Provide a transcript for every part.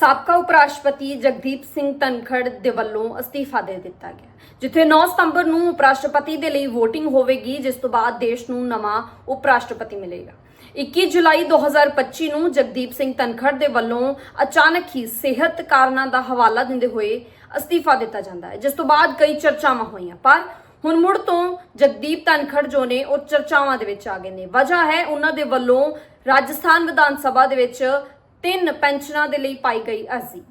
ਸਾਬਕਾ ਉਪ ਰਾਸ਼ਟਰਪਤੀ ਜਗਦੀਪ ਸਿੰਘ ਧਨਖੜ ਦੇ ਵੱਲੋਂ ਅਸਤੀਫਾ ਦੇ ਦਿੱਤਾ ਗਿਆ। ਜਿੱਥੇ 9 ਸਤੰਬਰ ਨੂੰ ਉਪ ਰਾਸ਼ਟਰਪਤੀ ਦੇ ਲਈ VOTING ਹੋਵੇਗੀ, ਜਿਸ ਤੋਂ ਬਾਅਦ ਦੇਸ਼ ਨੂੰ ਨਵਾਂ ਉਪ ਰਾਸ਼ਟਰਪਤੀ ਮਿਲੇਗਾ। 21 ਜੁਲਾਈ 2025 ਨੂੰ ਜਗਦੀਪ ਸਿੰਘ ਧਨਖੜ ਦੇ ਵੱਲੋਂ ਅਚਾਨਕ ਹੀ ਸਿਹਤ ਕਾਰਨਾਂ ਦਾ ਹਵਾਲਾ ਦਿੰਦੇ ਹੋਏ ਅਸਤੀਫਾ ਦਿੱਤਾ ਜਾਂਦਾ ਹੈ, ਜਿਸ ਤੋਂ ਬਾਅਦ ਕਈ ਚਰਚਾਵਾਂ ਹੋਈਆਂ। ਪਰ ਹੁਣ ਮੁੜ ਤੋਂ ਜਗਦੀਪ ਧਨਖੜ ਜੋ ਨੇ, ਉਹ ਚਰਚਾਵਾਂ ਦੇ ਵਿੱਚ ਆ ਗਏ ਨੇ। ਵਜ੍ਹਾ ਹੈ ਉਹਨਾਂ ਦੇ ਵੱਲੋਂ ਰਾਜਸਥਾਨ ਵਿਧਾਨ ਸਭਾ ਦੇ ਵਿੱਚ ਤਿੰਨ ਪੈਨਸ਼ਨਾਂ ਦੇ ਲਈ ਪਾਈ ਗਈ ਅਰਜ਼ੀ।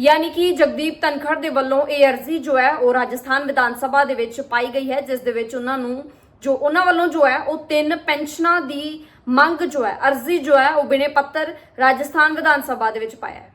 ਯਾਨੀ ਕਿ ਜਗਦੀਪ ਧਨਖੜ ਦੇ ਵੱਲੋਂ ਇਹ ਅਰਜ਼ੀ ਜੋ ਹੈ, ਉਹ ਰਾਜਸਥਾਨ ਵਿਧਾਨ ਸਭਾ ਦੇ ਵਿੱਚ ਪਾਈ ਗਈ ਹੈ, ਜਿਸ ਦੇ ਵਿੱਚ ਉਹਨਾਂ ਨੂੰ ਜੋ ਉਹਨਾਂ ਵੱਲੋਂ ਜੋ ਹੈ, ਉਹ ਤਿੰਨ ਪੈਨਸ਼ਨਾਂ ਦੀ ਮੰਗ ਜੋ ਹੈ, ਅਰਜ਼ੀ ਜੋ ਹੈ, ਉਹ ਬਿਨੇ ਪੱਤਰ ਰਾਜਸਥਾਨ ਵਿਧਾਨ ਸਭਾ ਦੇ ਵਿੱਚ ਪਾਇਆ ਹੈ।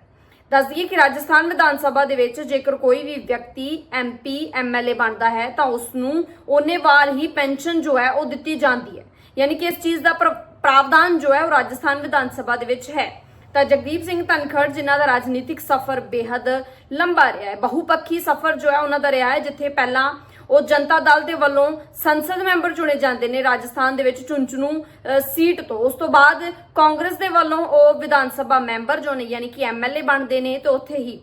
ਦੱਸ ਦਈਏ ਕਿ ਰਾਜਸਥਾਨ ਵਿਧਾਨ ਸਭਾ ਦੇ ਵਿੱਚ ਜੇਕਰ ਕੋਈ ਵੀ ਵਿਅਕਤੀ ਐਮਪੀ ਐਮਐਲਏ ਬਣਦਾ ਹੈ, ਤਾਂ ਉਸ ਨੂੰ ਉਹਨੇ ਵਾਰ ਹੀ ਪੈਨਸ਼ਨ ਜੋ ਹੈ, ਉਹ ਦਿੱਤੀ ਜਾਂਦੀ ਹੈ। ਯਾਨੀ ਕਿ ਇਸ ਚੀਜ਼ ਦਾ ਪ੍ਰ- ਪ੍ਰਾਵਧਾਨ ਜੋ ਹੈ, ਉਹ ਰਾਜਸਥਾਨ ਵਿਧਾਨ ਸਭਾ ਦੇ ਵਿੱਚ ਹੈ। ਤਾਂ ਜਗਦੀਪ ਸਿੰਘ ਧਨਖੜ, ਜਿਨ੍ਹਾਂ ਦਾ ਰਾਜਨੀਤਿਕ ਸਫ਼ਰ ਬੇहद ਲੰਬਾ ਰਿਹਾ ਹੈ। ਬਹੁਪੱਖੀ ਸਫ਼ਰ ਜੋ ਹੈ, ਉਹਨਾਂ ਦਾ ਰਿਹਾ ਹੈ, ਜਿੱਥੇ ਪਹਿਲਾਂ ਉਹ ਜਨਤਾ ਦਲ ਦੇ ਵੱਲੋਂ ਸੰਸਦ ਮੈਂਬਰ ਚੁਣੇ ਜਾਂਦੇ ਨੇ, ਰਾਜਸਥਾਨ ਦੇ ਵਿੱਚ ਚੁਣਚੁਣੂ ਸੀਟ ਤੋਂ। ਉਸ ਤੋਂ ਬਾਅਦ ਕਾਂਗਰਸ ਦੇ ਵੱਲੋਂ ਉਹ ਵਿਧਾਨ ਸਭਾ ਮੈਂਬਰ ਜੋ ਨੇ, ਯਾਨੀ ਕਿ ਐਮਐਲਏ ਬਣਦੇ ਨੇ, ਤੇ ਉੱਥੇ ਹੀ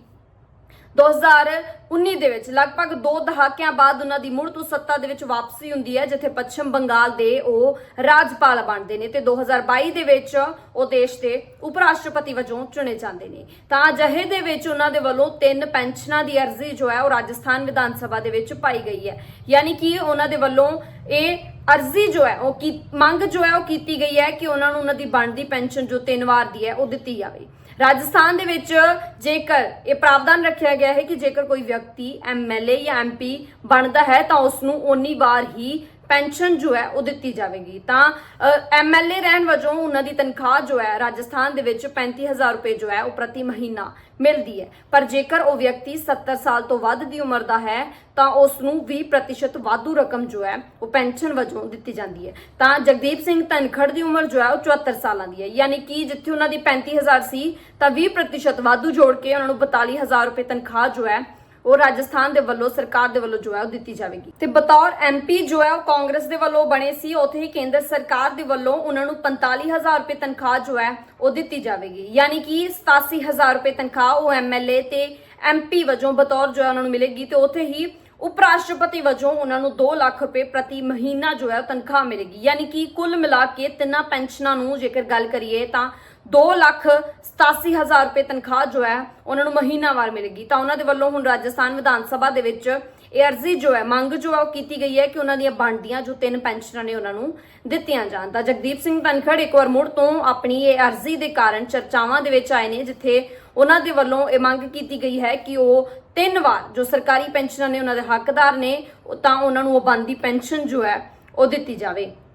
2019 ਦੇ ਵਿੱਚ ਲਗਭਗ 2 ਦਹਾਕਿਆਂ ਬਾਅਦ ਉਹਨਾਂ ਦੀ ਮੁੜ ਤੋਂ ਸੱਤਾ ਦੇ ਵਿੱਚ ਵਾਪਸੀ ਹੁੰਦੀ ਹੈ, ਜਿੱਥੇ ਪੱਛਮ ਬੰਗਾਲ ਦੇ ਉਹ ਰਾਜਪਾਲ ਬਣਦੇ ਨੇ ਤੇ 2022 ਦੇ ਵਿੱਚ ਉਹ ਦੇਸ਼ ਦੇ ਉਪ ਰਾਸ਼ਟਰਪਤੀ ਵਜੋਂ ਚੁਣੇ ਜਾਂਦੇ ਨੇ। ਤਾਂ ਅਜਿਹੇ ਦੇ ਵਿੱਚ ਉਹਨਾਂ ਦੇ ਵੱਲੋਂ ਤਿੰਨ ਪੈਨਸ਼ਨਾਂ ਦੀ ਅਰਜ਼ੀ ਜੋ ਹੈ, ਉਹ ਰਾਜਸਥਾਨ ਵਿਧਾਨ ਸਭਾ ਦੇ ਵਿੱਚ ਪਾਈ ਗਈ ਹੈ। ਯਾਨੀ ਕਿ ਉਹਨਾਂ ਦੇ ਵੱਲੋਂ ਇਹ ਅਰਜ਼ੀ ਜੋ ਹੈ, ਉਹ ਕੀ, ਮੰਗ ਜੋ ਹੈ, ਉਹ ਕੀਤੀ ਗਈ ਹੈ ਕਿ ਉਹਨਾਂ ਨੂੰ ਉਹਨਾਂ ਦੀ ਬਣਦੀ ਪੈਨਸ਼ਨ ਜੋ ਤਿੰਨ ਵਾਰ ਦੀ ਹੈ, ਉਹ ਦਿੱਤੀ ਜਾਵੇ। ਰਾਜਸਥਾਨ ਦੇ ਵਿੱਚ ਜੇਕਰ ਇਹ ਪ੍ਰਾਵਧਾਨ ਰੱਖਿਆ ਗਿਆ ਹੈ ਕਿ ਜੇਕਰ ਕੋਈ ਵਿਅਕਤੀ ਐਮਐਲਏ ਜਾਂ ਐਮਪੀ ਬਣਦਾ ਹੈ ਤਾਂ ਉਸ ਨੂੰ ਓਨੀ ਵਾਰ ਹੀ ਪੈਨਸ਼ਨ ਜੋ ਹੈ ਉਹ ਦਿੱਤੀ ਜਾਵੇਗੀ। ਤਾਂ ਐਮਐਲਏ ਰਹਿਣ ਵਜੋਂ ਉਹਨਾਂ ਦੀ ਤਨਖਾਹ ਜੋ ਹੈ ਰਾਜਸਥਾਨ ਦੇ ਵਿੱਚ 35000 ਰੁਪਏ ਜੋ ਹੈ ਉਹ ਪ੍ਰਤੀ ਮਹੀਨਾ ਮਿਲਦੀ ਹੈ। ਪਰ ਜੇਕਰ ਉਹ ਵਿਅਕਤੀ 70 ਸਾਲ ਤੋਂ ਵੱਧ ਦੀ ਉਮਰ ਦਾ ਹੈ, ਤਾਂ ਉਸ ਨੂੰ 20% ਵਾਧੂ ਰਕਮ ਜੋ ਹੈ ਉਹ ਪੈਨਸ਼ਨ ਵਜੋਂ ਦਿੱਤੀ ਜਾਂਦੀ ਹੈ। ਤਾਂ ਜਗਦੀਪ ਸਿੰਘ ਧਨਖੜ ਦੀ ਉਮਰ ਜੋ ਹੈ ਉਹ 74 ਸਾਲਾਂ ਦੀ ਹੈ। ਯਾਨੀ ਕਿ ਜਿੱਥੇ ਉਹਨਾਂ ਦੀ 35000 ਸੀ, ਤਾਂ 20% ਵਾਧੂ ਜੋੜ ਕੇ ਉਹਨਾਂ ਨੂੰ 42000 ਰੁਪਏ ਤਨਖਾਹ ਜੋ ਹੈ ਉਹ ਰਾਜਸਥਾਨ ਦੇ ਵੱਲੋਂ, ਸਰਕਾਰ ਦੇ ਵੱਲੋਂ ਜੋ ਹੈ ਉਹ ਦਿੱਤੀ ਜਾਵੇਗੀ। ਤੇ ਬਤੌਰ ਐਮਪੀ ਜੋ ਹੈ ਉਹ ਕਾਂਗਰਸ ਦੇ ਵੱਲੋਂ ਬਣੇ ਸੀ, ਉੱਥੇ ਹੀ ਕੇਂਦਰ ਸਰਕਾਰ ਦੇ ਵੱਲੋਂ ਉਹਨਾਂ ਨੂੰ 45000 ਰੁਪਏ ਤਨਖਾਹ ਜੋ ਹੈ, ਉਹ ਦਿੱਤੀ ਜਾਵੇਗੀ। ਯਾਨੀ ਕਿ 87000 ਰੁਪਏ ਤਨਖਾਹ ਉਹ ਐਮਐਲਏ ਤੇ ਐਮਪੀ ਵਜੋਂ ਬਤੌਰ ਜੋ ਹੈ ਉਹਨਾਂ ਨੂੰ ਮਿਲੇਗੀ ਤੇ ਉੱਥੇ ਹੀ ਉਪ ਰਾਸ਼ਟਰਪਤੀ ਵਜੋਂ ਉਹਨਾਂ ਨੂੰ 2 ਲੱਖ ਰੁਪਏ ਪ੍ਰਤੀ ਮਹੀਨਾ ਜੋ ਹੈ ਉਹ ਤਨਖਾਹ ਮਿਲੇਗੀ। ਯਾਨੀ ਕਿ ਕੁੱਲ ਮਿਲਾ ਕੇ ਤਿੰਨਾਂ ਪੈਨਸ਼ਨਾਂ ਨੂੰ ਜੇਕਰ ਗੱਲ ਕਰੀਏ ਤਾਂ 2 ਲੱਖ 87000 ਰੁਪਏ ਤਨਖਾਹ ਜੋ ਹੈ, ਉਹਨਾਂ ਨੂੰ ਮਹੀਨਾਵਾਰ ਮਿਲੇਗੀ। ਤਾਂ ਉਹਨਾਂ ਦੇ ਵੱਲੋਂ ਹੁਣ ਰਾਜਸਥਾਨ ਵਿਧਾਨ ਸਭਾ ਦੇ ਵਿੱਚ ਇਹ ਅਰਜ਼ੀ ਜੋ ਹੈ, ਮੰਗ ਜੋ ਹੈ, ਉਹ ਕੀਤੀ ਗਈ ਹੈ ਕਿ ਉਹਨਾਂ ਦੀਆਂ ਬਣਦੀਆਂ ਜੋ ਤਿੰਨ ਪੈਨਸ਼ਨਾਂ ਨੇ ਉਹਨਾਂ ਨੂੰ ਦਿੱਤੀਆਂ ਜਾਣ। ਤਾਂ ਜਗਦੀਪ ਸਿੰਘ ਧਨਖੜ ਇੱਕ ਵਾਰ ਮੁੜ ਤੋਂ ਆਪਣੀ ਇਹ ਅਰਜ਼ੀ ਦੇ ਕਾਰਨ ਚਰਚਾਵਾਂ ਦੇ ਵਿੱਚ ਆਏ ਨੇ, ਜਿੱਥੇ ਉਹਨਾਂ ਦੇ ਵੱਲੋਂ ਇਹ ਮੰਗ ਕੀਤੀ ਗਈ ਹੈ ਕਿ ਉਹ ਤਿੰਨ ਵਾਰ ਜੋ ਸਰਕਾਰੀ ਪੈਨਸ਼ਨਾਂ ਨੇ ਉਹਨਾਂ ਦੇ ਹੱਕਦਾਰ ਨੇ ਤਾਂ ਉਹਨਾਂ ਨੂੰ ਉਹ ਬਣਦੀ ਪੈਨਸ਼ਨ ਜੋ ਹੈ, ਉਹ ਦਿੱਤੀ ਜਾਵੇ।